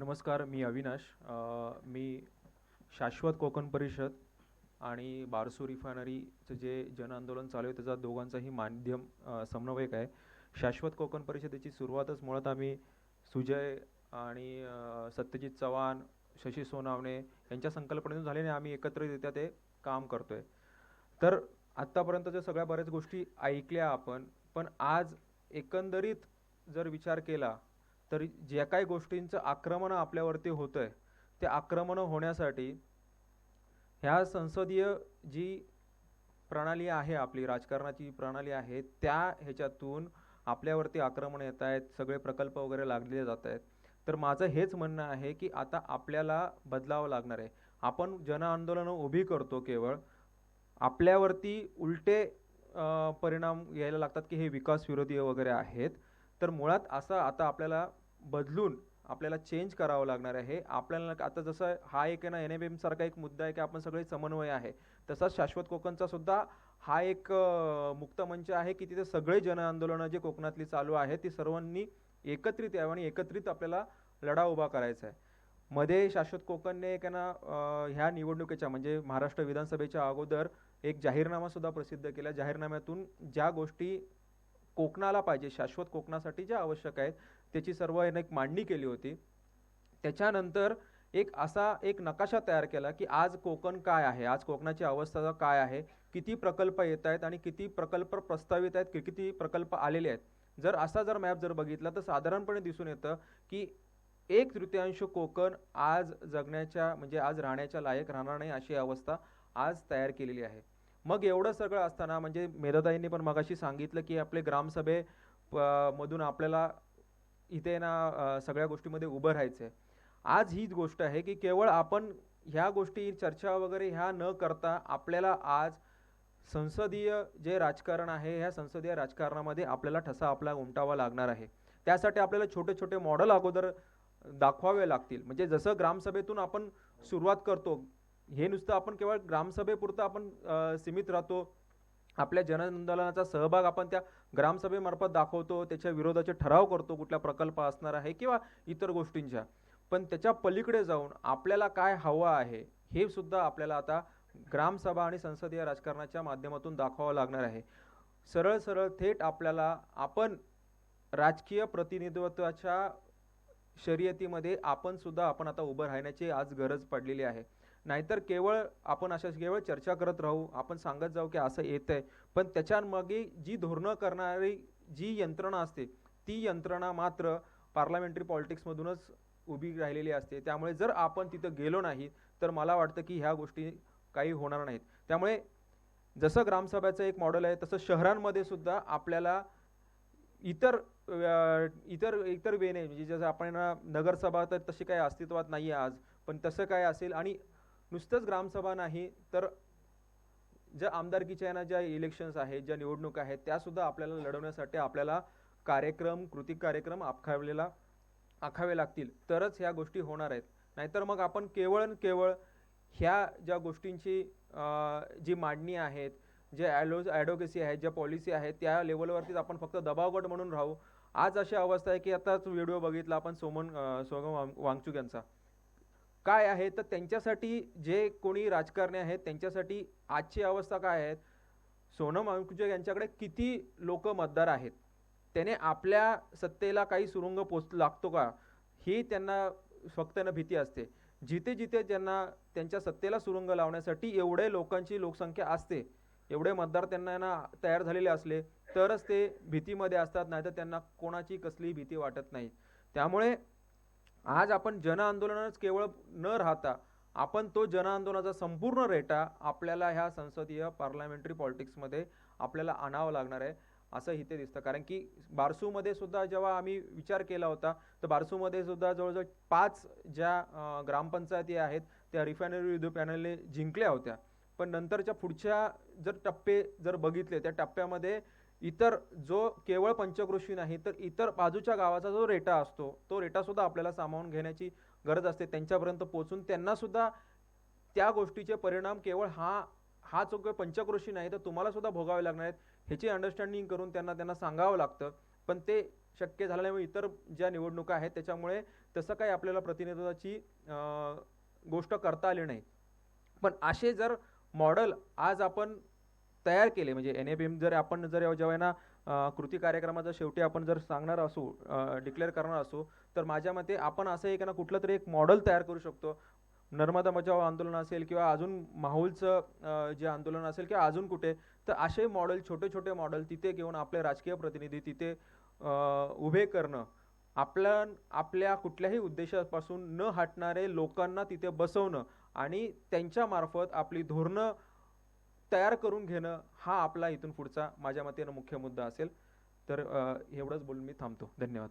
नमस्कार मी अविनाश. मी शाश्वत कोकण परिषद आणि बारसू रिफायनरीचं जे जनआंदोलन चालू आहे त्याचा दोघांचाही माध्यम समन्वयक आहे. शाश्वत कोकण परिषदेची सुरुवातच मुळात आम्ही सुजय आणि सत्यजित चव्हाण शशी सोनावणे यांच्या संकल्पनेतून झाल्याने आम्ही एकत्रितरित्या ते काम करतो आहे तर आत्तापर्यंतच्या सगळ्या बऱ्याच गोष्टी ऐकल्या आपण पण आज एकंदरीत जर विचार केला तर ज्या काही गोष्टींचं आक्रमण आपल्यावरती होतं आहे ते आक्रमणं होण्यासाठी ह्या संसदीय जी प्रणाली आहे आपली राजकारणाची प्रणाली आहे त्या ह्याच्यातून आपल्यावरती आक्रमण येत आहेत सगळे प्रकल्प वगैरे लागले जात आहेत. तर माझं हेच म्हणणं आहे की आता आपल्याला बदलावं लागणार आहे. आपण जनआंदोलनं उभी करतो केवळ आपल्यावरती उलटे परिणाम यायला लागतात की हे विकास विरोधी वगैरे आहेत. तर मुळात असं आता आपल्याला बदलून आपल्याला चेंज करावं लागणार आहे. आपल्याला आता जसं हा एक आहे ना एन एम सारखा एक मुद्दा आहे की आपण सगळे समन्वय आहे. तसाच शाश्वत कोकणचा सुद्धा हा एक मुक्त मंच आहे की तिथे सगळे जनआंदोलनं जे कोकणातली चालू आहेत ती सर्वांनी एकत्रित यावं आणि एकत्रित आपल्याला लढा उभा करायचा आहे. मध्ये शाश्वत कोकणने एक आहे ना ह्या निवडणुकीच्या म्हणजे महाराष्ट्र विधानसभेच्या अगोदर एक जाहीरनामा सुद्धा प्रसिद्ध केला. जाहीरनाम्यातून ज्या गोष्टी कोकणाला पाहिजे शाश्वत कोकणासाठी जे आवश्यक आहेत त्याची सर्व यानं एक मांडणी केली होती. त्याच्यानंतर एक असा एक नकाशा तयार केला की आज कोकण काय आहे आज कोकणाची अवस्था काय आहे किती प्रकल्प येत आहेत आणि किती प्रकल्प प्रस्तावित आहेत कि- किती प्रकल्प आलेले आहेत. जर असा जर मॅप जर बघितला तर साधारणपणे दिसून येतं की एक तृतीयांश कोकण आज जगण्याच्या म्हणजे आज राहण्याच्या लायक राहणार नाही अशी अवस्था आज तयार केलेली आहे. मग एवढं सगळं असताना म्हणजे मेधाताईंनी पण मगाशी सांगितलं की आपले ग्रामसभे प- मधून आपल्याला इथे ना सगळ्या गोष्टीमध्ये उभं राहायचं आहे आज हीच गोष्ट आहे की केवळ आपण ह्या गोष्टी चर्चा वगैरे ह्या न करता आपल्याला आज संसदीय जे राजकारण आहे ह्या संसदीय राजकारणामध्ये आपल्याला ठसा आपला उमटावा लागणार आहे. त्यासाठी आपल्याला छोटे छोटे मॉडेल अगोदर दाखवावे लागतील. म्हणजे जसं ग्रामसभेतून आपण सुरुवात करतो हे नुसतं आपण केवळ ग्रामसभेपुरतं आपण सीमित राहतो. आपल्या जनआंदोलनाचा सहभाग आपण त्या ग्रामसभेमार्फत दाखवतो त्याच्या विरोधाचे ठराव करतो कुठला प्रकल्प असणार आहे किंवा इतर गोष्टींच्या. पण त्याच्या पलीकडे जाऊन आपल्याला काय हवं आहे हे सुद्धा आपल्याला आता ग्रामसभा आणि संसदीय राजकारणाच्या माध्यमातून दाखवावं लागणार आहे. सरळ सरळ थेट आपल्याला आपण राजकीय प्रतिनिधित्वाच्या शर्यतीमध्ये आपण सुद्धा आपण आता उभं राहण्याची आज गरज पडलेली आहे. नाहीतर केवळ आपण अशा केवळ चर्चा करत राहू आपण सांगत जाऊ की असं येत आहे पण त्याच्यामागे जी धोरणं करणारी जी यंत्रणा असते ती यंत्रणा मात्र पार्लमेंटरी पॉलिटिक्समधूनच उभी राहिलेली असते. त्यामुळे जर आपण तिथं गेलो नाही तर मला वाटतं की ह्या गोष्टी काही होणार नाहीत. त्यामुळे जसं ग्रामसभेचं एक मॉडेल आहे तसं शहरांमध्ये सुद्धा आपल्याला इतर इतर इतर वेने म्हणजे जसं आपण नगरसभा तर तशी काही अस्तित्वात नाही आहे आज पण तसं काय असेल आणि नुसतंच ग्रामसभा नाही तर ज्या आमदारकीच्या ना ज्या इलेक्शन्स आहेत ज्या निवडणुका आहेत त्यासुद्धा आपल्याला लढवण्यासाठी आपल्याला कार्यक्रम कृती कार्यक्रम आखावलेला आखावे लागतील. तरच ह्या गोष्टी होणार आहेत. नाहीतर मग आपण केवळ न केवळ ह्या ज्या गोष्टींची जी मांडणी आहेत जे ॲलो ॲडव्होकेसी आहेत ज्या पॉलिसी आहेत त्या लेवलवरतीच आपण फक्त दबावगट म्हणून राहू. आज अशी अवस्था आहे की आताच व्हिडिओ बघितला आपण सोमन सोगम वांग- वांगचुक यांचा. काय आहे? तर त्यांच्यासाठी जे कोणी राजकारणी आहेत त्यांच्यासाठी आजची अवस्था काय आहे? सोनम अंकुजे यांच्याकडे किती लोक मतदार आहेत? त्याने आपल्या सत्तेला काही सुरुंग पोच लागतो का? ही त्यांना फक्त ना भीती असते. जिथे जिथे त्यांना त्यांच्या सत्तेला सुरुंग लावण्यासाठी एवढे लोकांची लोकसंख्या असते एवढे मतदार त्यांना ना तयार झालेले असले तरच ते भीतीमध्ये असतात नाहीतर त्यांना कोणाची कसलीही भीती वाटत नाही. त्यामुळे आज आपण जनआंदोलनच केवळ न राहता आपण तो जनआंदोलनाचा संपूर्ण रेटा आपल्याला ह्या संसदीय पार्लमेंटरी पॉलिटिक्समध्ये आपल्याला आणावं लागणार आहे असं इथे दिसतं. कारण की बारसूमध्ये सुद्धा जेव्हा आम्ही विचार केला होता तर बारसूमध्ये सुद्धा जवळजवळ पाच ज्या ग्रामपंचायती आहेत त्या रिफायनरी युद्ध पॅनलने जिंकल्या होत्या. पण नंतरच्या पुढच्या जर टप्पे जर बघितले त्या टप्प्यामध्ये इतर जो केवळ पंचकृषी नाही तर इतर बाजूच्या गावाचा जो रेटा असतो तो रेटासुद्धा आपल्याला सामावून घेण्याची गरज असते. त्यांच्यापर्यंत पोचून त्यांनासुद्धा त्या गोष्टीचे परिणाम केवळ हा हा जो काही पंचकृषी नाही तर तुम्हालासुद्धा भोगावे लागणार आहेत ह्याची अंडरस्टँडिंग करून त्यांना त्यांना सांगावं लागतं. पण ते शक्य झालं नाही इतर ज्या निवडणुका आहेत त्याच्यामुळे तसं काही आपल्याला प्रतिनिधित्वाची गोष्ट करता आली नाही. पण असे जर मॉडेल आज आपण तयार केले. म्हणजे एन ए पी एम जर आपण जर जेव्हा ना कृती कार्यक्रमाचा शेवटी आपण जर सांगणार असू डिक्लेअर करणार असू तर माझ्या मते आपण असं एक ना कुठलं तरी एक मॉडेल तयार करू शकतो. नर्मदा बचाव आंदोलन असेल किंवा अजून माहूलचं जे आंदोलन असेल किंवा अजून कुठे तर असे मॉडेल छोटे छोटे मॉडेल तिथे घेऊन आपले राजकीय प्रतिनिधी तिथे उभे करणं आपल्या आपल्या कुठल्याही उद्देशापासून न हटणारे लोकांना तिथे बसवणं आणि त्यांच्यामार्फत आपली धोरणं तयार करून घेणं हा आपला इथून पुढचा माझ्या मते मुख्य मुद्दा असेल. तर एवढंच बोलून मी थांबतो. धन्यवाद.